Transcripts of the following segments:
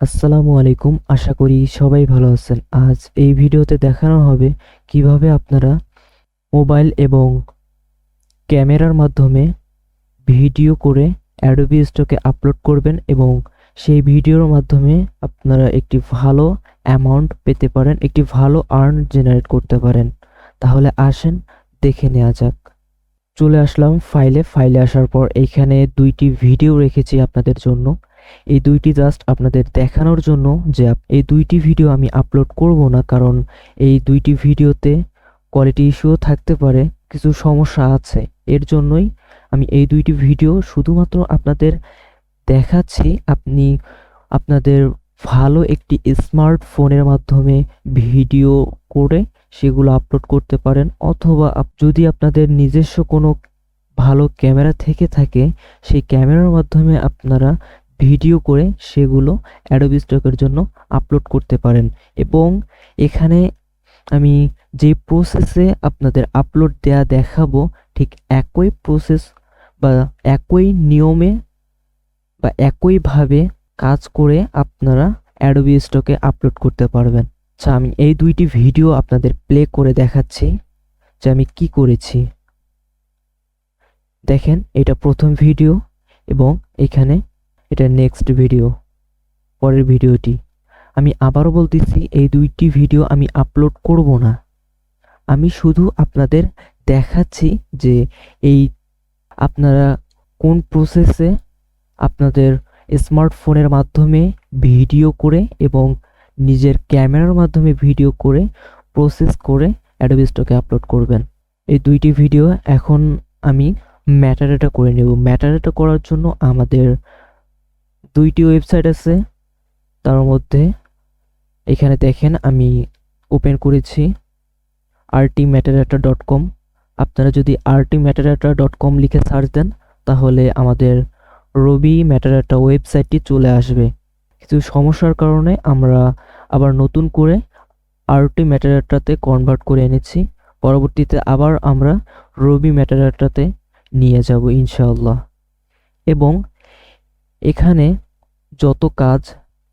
আসসালামু আলাইকুম। আশা করি সবাই ভালো আছেন। আজ এই ভিডিওতে দেখানো হবে কীভাবে আপনারা মোবাইল এবং ক্যামেরার মাধ্যমে ভিডিও করে অ্যাডোবি স্টকে আপলোড করবেন এবং সেই ভিডিওর মাধ্যমে আপনারা একটি ভালো অ্যামাউন্ট পেতে পারেন, একটি ভালো আর্ন জেনারেট করতে পারেন। তাহলে আসেন, দেখে নেওয়া যাক। চলে আসলাম ফাইলে ফাইলে আসার পর এইখানে দুইটি ভিডিও রেখেছি আপনাদের জন্য। এই দুইটি জাস্ট আপনাদের দেখানোর জন্য যে এই দুইটি ভিডিও আমি আপলোড করব না, কারণ এই দুইটি ভিডিওতে কোয়ালিটি ইস্যুও থাকতে পারে, কিছু সমস্যা আছে। এর জন্যই আমি এই দুইটি ভিডিও শুধুমাত্র আপনাদের দেখাচ্ছি। আপনি আপনাদের ভালো একটি স্মার্টফোনের মাধ্যমে ভিডিও করে সেগুলো আপলোড করতে পারেন, অথবা যদি আপনাদের নিজস্ব কোনো ভালো ক্যামেরা থেকে থাকে, সেই ক্যামেরার মাধ্যমে আপনারা ভিডিও করে সেগুলো অ্যাডোবি স্টকের জন্য আপলোড করতে পারেন। এবং এখানে আমি যে প্রসেসে আপনাদের আপলোড দেয়া দেখাবো, ঠিক একই প্রসেস বা একই নিয়মে বা একইভাবে কাজ করে আপনারা অ্যাডোবি স্টকে আপলোড করতে পারবেন। আচ্ছা আমি এই দুইটি ভিডিও আপনাদের প্লে করে দেখাচ্ছি যে আমি কি করেছি। দেখেন, এটা প্রথম ভিডিও এবং এখানে এটা নেক্সট ভিডিও পরের ভিডিওটি আমি আবারও বলতেছি, এই দুইটি ভিডিও আমি আপলোড করব না। আমি শুধু আপনাদের দেখাচ্ছি যে এই আপনারা কোন প্রসেসে আপনাদের স্মার্টফোনের মাধ্যমে ভিডিও করে এবং নিজের ক্যামেরার মাধ্যমে ভিডিও করে প্রসেস করে অ্যাডোবি স্টকে আপলোড করবেন। এই দুইটি ভিডিও এখন আমি ম্যাটারেটা করে নেব। ম্যাটারেটা করার জন্য আমাদের দুইটি ওয়েবসাইট আছে। তার মধ্যে এখানে দেখেন আমি ওপেন করেছি আরটি ম্যাটারেটা ডট কম আপনারা যদি আরটি ম্যাটারেটা ডট কম লিখে সার্চ দেন, তাহলে আমাদের রবি ম্যাটারেটা ওয়েবসাইটটি চলে আসবে। কিছু সমস্যার কারণে আমরা আবার নতুন করে আরটি ম্যাটারেটাতে কনভার্ট করে এনেছি। পরবর্তীতে আবার আমরা রবি ম্যাটারেটাতে নিয়ে যাব ইনশাআল্লাহ। এবং এখানে যত কাজ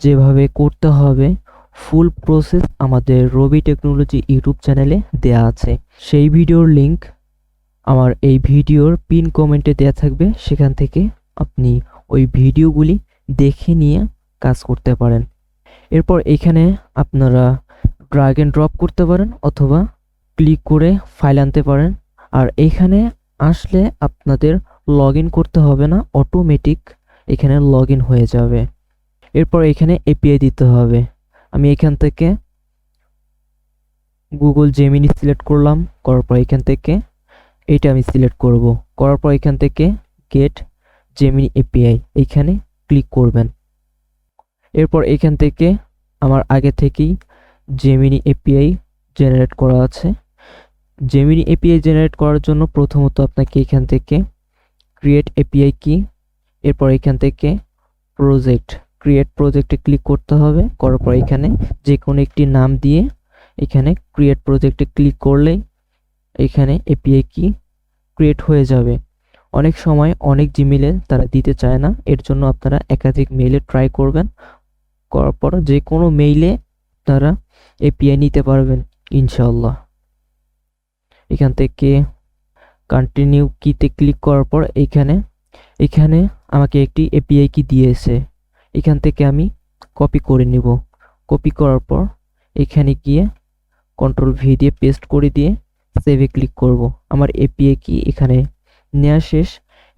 যেভাবে করতে হবে ফুল প্রসেস আমাদের রবি টেকনোলজি ইউটিউব চ্যানেলে দেয়া আছে। সেই ভিডিওর লিংক আমার এই ভিডিওর পিন কমেন্টে দেয়া থাকবে। সেখান থেকে আপনি ওই ভিডিওগুলি দেখে নিয়ে কাজ করতে পারেন। এরপর এখানে আপনারা ড্রাগ অ্যান্ড ড্রপ করতে পারেন অথবা ক্লিক করে ফাইল আনতে পারেন। আর এখানে আসলে আপনাদের লগ করতে হবে না অটোমেটিক এখানে লগ ইন হয়ে যাবে। এরপর এখানে এপিআই দিতে হবে। আমি এখান থেকে গুগল জেমিনি সিলেক্ট করলাম, করার পর এখান থেকে এটা আমি সিলেক্ট করব। করার পর এখান থেকে গেট জেমিনি এপিআই এইখানে ক্লিক করবেন। এরপর এখান থেকে আমার আগে থেকেই জেমিনি এপিআই জেনারেট করা আছে। জেমিনি এপিআই জেনারেট করার জন্য প্রথমত আপনাকে এখান থেকে ক্রিয়েট এপিআই কি এরপর এখান থেকে প্রজেক্ট ক্রিয়েট প্রজেক্টে ক্লিক করতে হবে। করার পর এখানে যে কোনো একটি নাম দিয়ে এখানে ক্রিয়েট প্রজেক্টে ক্লিক করলেই এখানে এপিআই কি ক্রিয়েট হয়ে যাবে। অনেক সময় অনেক জিমেলে তারা দিতে চায় না। এর জন্য আপনারা একাধিক মেইলে ট্রাই করবেন। করার পর যে কোনো মেইলে আপনারা এপিআই নিতে পারবেন ইনশাল্লাহ এখান থেকে কন্টিনিউ কিতে ক্লিক করার পর এখানে এখানে আমাকে একটি এপিআই কি দিয়েছে। এখান থেকে আমি কপি করে নিব। কপি করার পর এখানে গিয়ে কন্ট্রোল ভি দিয়ে পেস্ট করে দিয়ে সেভে ক্লিক করব। আমার এপিআই কি এখানে নেওয়া শেষ।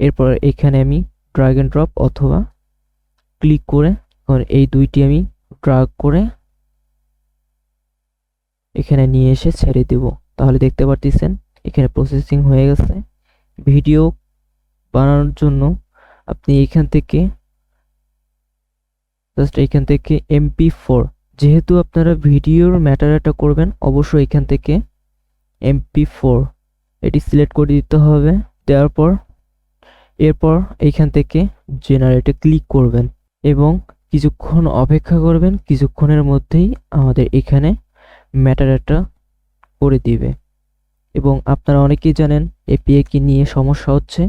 এরপর এখানে আমি ড্রাগ অ্যান্ড ড্রপ অথবা ক্লিক করে এই দুইটি আমি ড্রাগ করে এখানে নিয়ে এসে ছেড়ে দেব। তাহলে দেখতে পারতেছেন, এখানে প্রসেসিং হয়ে গেছে। ভিডিও বানানোর জন্য আপনি এখান থেকে জাস্ট এখান থেকে এমপি ফোর যেহেতু আপনারা ভিডিওর ম্যাটারটা করবেন, অবশ্যই এখান থেকে এমপি ফোর এটি সিলেক্ট করে দিতে হবে, দেওয়ার পর, এরপর এইখান থেকে জেনারেটে ক্লিক করবেন এবং কিছুক্ষণ অপেক্ষা করবেন, কিছুক্ষণের মধ্যেই আমাদের এখানে ম্যাটারটা করে দিবে। এবং আপনারা অনেকেই জানেন এপিএ কি নিয়ে সমস্যা হচ্ছে।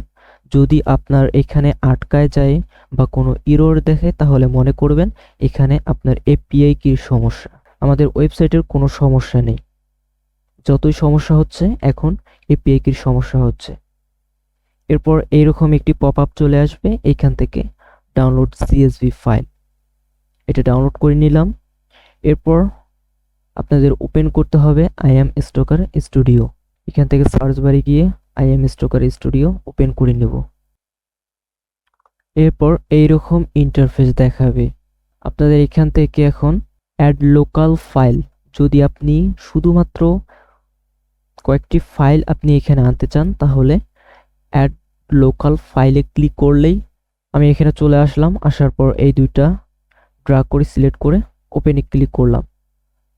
যদি আপনার এখানে আটকায় যায় বা কোনো ইরোর দেখে, তাহলে মনে করবেন এখানে আপনার এপিআই কির সমস্যা। আমাদের ওয়েবসাইটের কোনো সমস্যা নেই। যতই সমস্যা হচ্ছে, এখন এপিআই কির সমস্যা হচ্ছে। এরপর এইরকম একটি পপ আপ চলে আসবে এইখান থেকে ডাউনলোড সিএসভি ফাইল এটা ডাউনলোড করে নিলাম। এরপর আপনাদের ওপেন করতে হবে আই এম স্টোকার স্টুডিও এখান থেকে সার্চ বারে গিয়ে I M Stocker Studio open করে নেব। এরপর এইরকম ইন্টারফেস দেখাবে। আপনাদের এখান থেকে এখন অ্যাড লোকাল ফাইল যদি আপনি শুধুমাত্র কয়েকটি ফাইল আপনি এখানে আনতে চান, তাহলে অ্যাড লোকাল ফাইলে ক্লিক করলেই আমি এখানে চলে আসলাম। আসার পর এই দুইটা ড্রাগ করে সিলেক্ট করে ওপেনে ক্লিক করলাম।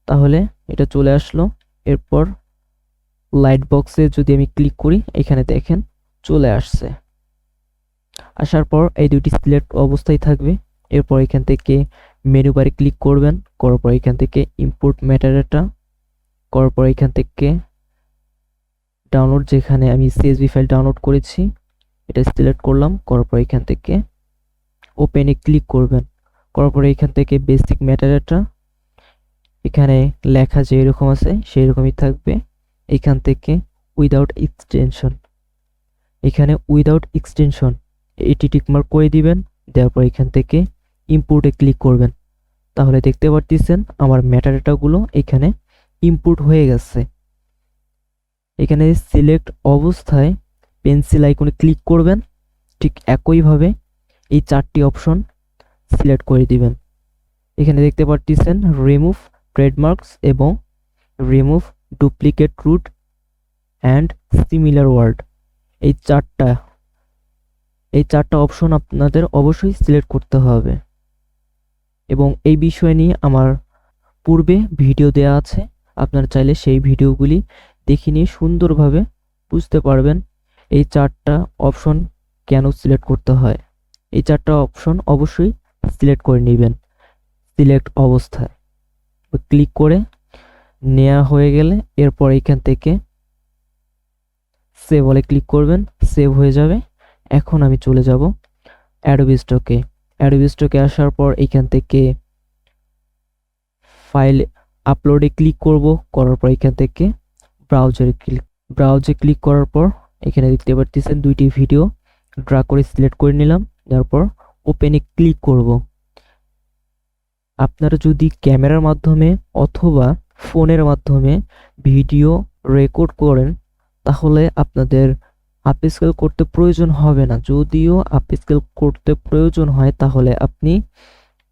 তাহলে এটা চলে আসলো। এরপর লাইট বক্সে যদি আমি ক্লিক করি, এখানে দেখেন চলে আসছে। আসার পর এই দুইটি সিলেক্ট অবস্থায় থাকবে। এরপর এখান থেকে মেনু বারে ক্লিক করবেন। করার পর এখান থেকে ইম্পোর্ট ম্যাটারেটা করার পর এখান থেকে ডাউনলোড যেখানে আমি সিএসভি ফাইল ডাউনলোড করেছি, এটা সিলেক্ট করলাম। করার পর এখান থেকে ওপেনে ক্লিক করবেন। করার পরে এখান থেকে বেসিক ম্যাটারেটা এখানে লেখা যে এরকম আছে সেই রকমই থাকবে। এখান থেকে উইদাউট এক্সটেনশন এখানে উইদাউট এক্সটেনশন এটি টিকমার্ক করে দিবেন, দেওয়ার পর এখান থেকে ইম্পোর্টে ক্লিক করবেন। তাহলে দেখতে পারতেছেন আমার ম্যাটারেটাগুলো এখানে ইম্পোর্ট হয়ে গেছে। এখানে সিলেক্ট অবস্থায় পেন্সিল আইকনে ক্লিক করবেন, ঠিক একইভাবে এই চারটি অপশন সিলেক্ট করে দিবেন। এখানে দেখতে পারতেছেন রিমুভ ট্রেডমার্কস এবং remove duplicate root and similar word এই চারটা এই চারটা অপশন আপনাদের অবশ্যই সিলেক্ট করতে হবে। এবং এই বিষয় নিয়ে আমার পূর্বে ভিডিও দেওয়া আছে। আপনারা চাইলে সেই ভিডিওগুলি দেখে নিয়ে সুন্দরভাবে বুঝতে পারবেন এই চারটা অপশন কেন সিলেক্ট করতে হয়। এই চারটা অপশন অবশ্যই সিলেক্ট করে নেবেন। সিলেক্ট অবস্থায়। ক্লিক করে নেওয়া হয়ে গেলে এরপর এখান থেকে সেভ বলে ক্লিক করবেন সেভ হয়ে যাবে। এখন আমি চলে যাব অ্যাডোবি স্টকে অ্যাডোবি স্টকে আসার পর এখান থেকে ফাইল আপলোডে ক্লিক করব, করার পর এখান থেকে ব্রাউজারে ক্লিক ব্রাউজে ক্লিক করার পর এখানে দেখতে পাচ্ছেন দুইটি ভিডিও ড্রা করে সিলেক্ট করে নিলাম তারপর ওপেনে ক্লিক করব। আপনারা যদি ক্যামেরার মাধ্যমে অথবা ফোনের মাধ্যমে ভিডিও রেকর্ড করেন, তাহলে আপনাদের আপ স্কেল করতে প্রয়োজন হবে না। যদিও আপ স্কেল করতে প্রয়োজন হয়, তাহলে আপনি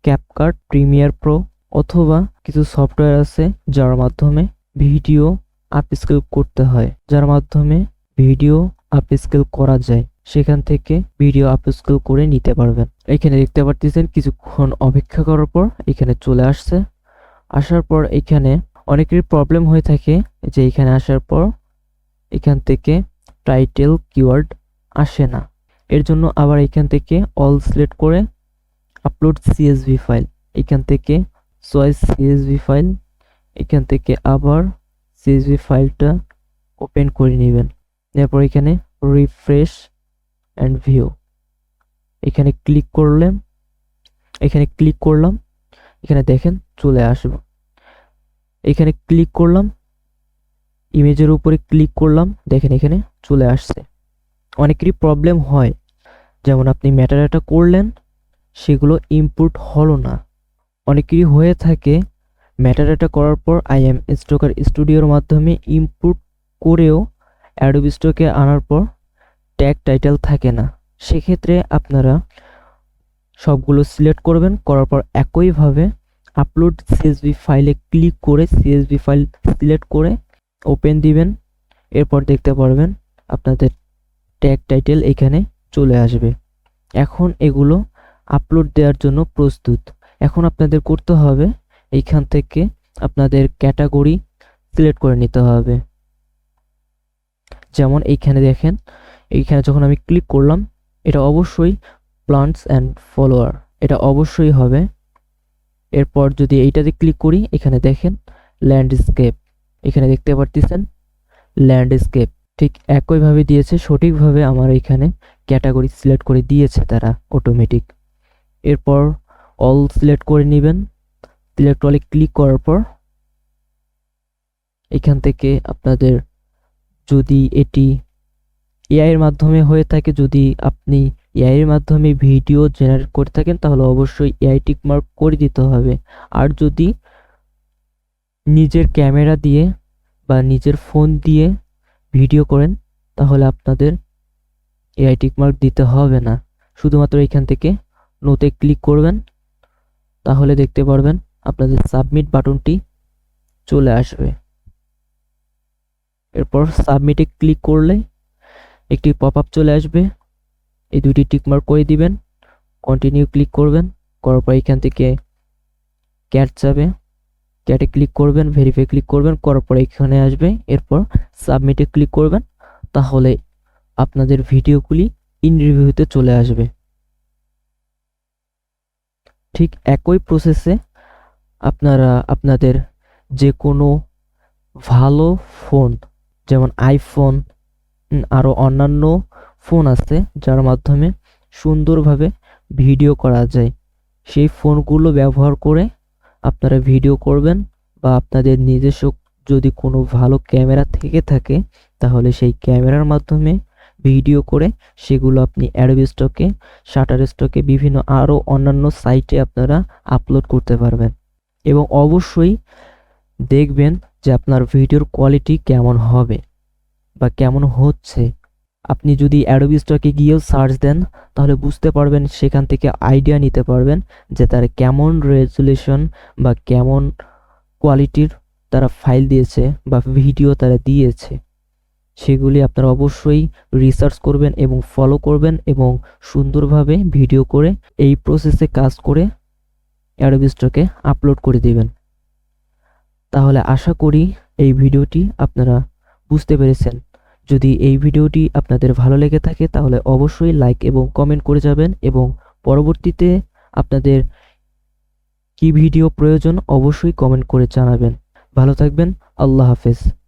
ক্যাপকার্ট প্রিমিয়ার প্রো অথবা কিছু সফটওয়্যার আছে, যার মাধ্যমে ভিডিও আপ স্কেল করতে হয়, যার মাধ্যমে ভিডিও আপ স্কেল করা যায়। সেখান থেকে ভিডিও আপস্কেল করে নিতে পারবেন। এখানে দেখতে পারতেছেন, কিছুক্ষণ অপেক্ষা করার পর এখানে চলে আসছে। আসার পর এখানে অনেকেরই প্রবলেম হয়ে থাকে যে এখানে আসার পর এখান থেকে টাইটেল কিওয়ার্ড আসে না। এর জন্য আবার এখান থেকে অল সিলেক্ট করে আপলোড সিএসভি ফাইল এখান থেকে চয়েস সিএসভি ফাইল এখান থেকে আবার সিএসভি ফাইলটা ওপেন করে নেবেন। এরপর এখানে রিফ্রেশ অ্যান্ড ভিউ এখানে ক্লিক করলাম, এখানে ক্লিক করলাম, এখানে দেখেন চলে আসবে। এখানে ক্লিক করলাম ইমেজের উপরে ক্লিক করলাম, দেখেন এখানে চলে আসছে। অনেকেরই প্রবলেম হয়, যেমন আপনি ম্যাটারাটা করলেন, সেগুলো ইম্পোর্ট হলো না। অনেকেরই হয়ে থাকে ম্যাটারাটা করার পর আই এম স্টোকার স্টুডিওর মাধ্যমে ইম্পোর্ট করেও অ্যাডোব স্টকে আনার পর ট্যাগ টাইটেল থাকে না। সেক্ষেত্রে আপনারা সবগুলো সিলেক্ট করবেন, করার পর একইভাবে আপলোড সিএসভি ফাইলে ক্লিক করে সিএসভি ফাইল সিলেক্ট করে ওপেন দিবেন। এরপর দেখতে পারবেন আপনাদের ট্যাগ টাইটেল এখানে চলে আসবে। এখন এগুলো আপলোড দেওয়ার জন্য প্রস্তুত। এখন আপনাদের করতে হবে এইখান থেকে আপনাদের ক্যাটাগরি সিলেক্ট করে নিতে হবে। যেমন এইখানে দেখেন, এইখানে যখন আমি ক্লিক করলাম, এটা অবশ্যই প্লান্টস অ্যান্ড ফলোয়ার এটা অবশ্যই হবে। এরপর যদি এইটাতে ক্লিক করি, এখানে দেখেন ল্যান্ডস্কেপ এখানে দেখতে পারতেছেন? ল্যান্ডস্কেপ ঠিক একইভাবে দিয়েছে, সঠিকভাবে আমার এখানে ক্যাটাগরি সিলেক্ট করে দিয়েছে তারা অটোমেটিক এরপর অল সিলেক্ট করে নেবেন। সিলেক্ট অলে ক্লিক করার পর এখান থেকে আপনাদের যদি এটি এআইয়ের মাধ্যমে হয়ে থাকে, যদি আপনি এআই এর মাধ্যমে ভিডিও জেনারেট করে থাকেন, তাহলে অবশ্যই এআই টিক মার্ক করে দিতে হবে। আর যদি নিজের ক্যামেরা দিয়ে বা নিজের ফোন দিয়ে ভিডিও করেন, তাহলে আপনাদের এআই টিক মার্ক দিতে হবে না। শুধুমাত্র এখান থেকে নোতে ক্লিক করবেন, তাহলে দেখতে পারবেন আপনাদের সাবমিট বাটনটি চলে আসবে। এরপর সাবমিটে ক্লিক করলে একটি পপ আপ চলে আসবে। এই দুইটি টিকমার্ক করে দিবেন। কন্টিনিউ ক্লিক করবেন। করার পর এখান থেকে ক্যাট যাবে। ক্যাটে ক্লিক করবেন ভেরিফাই ক্লিক করবেন, করার পর এখানে আসবে। এরপর সাবমিটে ক্লিক করবেন। তাহলে আপনাদের ভিডিওগুলি ইন রিভিউতে চলে আসবে। ঠিক একই প্রসেসে আপনারা, আপনাদের যে কোনো ভালো ফোন যেমন আইফোন আরও অন্যান্য ফোন আছে, যার মাধ্যমে সুন্দরভাবে ভিডিও করা যায়। সেই ফোনগুলো ব্যবহার করে আপনারা ভিডিও করবেন বা আপনাদের নিজস্ব যদি কোনো ভালো ক্যামেরা থেকে থাকে, তাহলে সেই ক্যামেরার মাধ্যমে ভিডিও করে সেগুলো আপনি অ্যাডোবি স্টকে শাটার স্টকে বিভিন্ন আরও অন্যান্য সাইটে আপনারা আপলোড করতে পারবেন। এবং অবশ্যই দেখবেন যে আপনার ভিডিওর কোয়ালিটি কেমন হবে বা কেমন হচ্ছে। আপনি যদি অ্যাডোবি স্টকে গিয়েও সার্চ দেন, তাহলে বুঝতে পারবেন, সেখান থেকে আইডিয়া নিতে পারবেন যে তার কেমন রেজুলেশন বা কেমন কোয়ালিটির তারা ফাইল দিয়েছে বা ভিডিও তারা দিয়েছে। সেগুলি আপনারা অবশ্যই রিসার্চ করবেন এবং ফলো করবেন এবং সুন্দরভাবে ভিডিও করে এই প্রসেসে কাজ করে অ্যাডোবি স্টকে আপলোড করে দিবেন। তাহলে আশা করি এই ভিডিওটি আপনারা বুঝতে পেরেছেন। যদি এই ভিডিওটি আপনাদের ভালো লেগে থাকে, তাহলে অবশ্যই লাইক এবং কমেন্ট করে যাবেন এবং পরবর্তীতে আপনাদের কি ভিডিও প্রয়োজন অবশ্যই কমেন্ট করে জানাবেন। ভালো থাকবেন, আল্লাহ হাফেজ।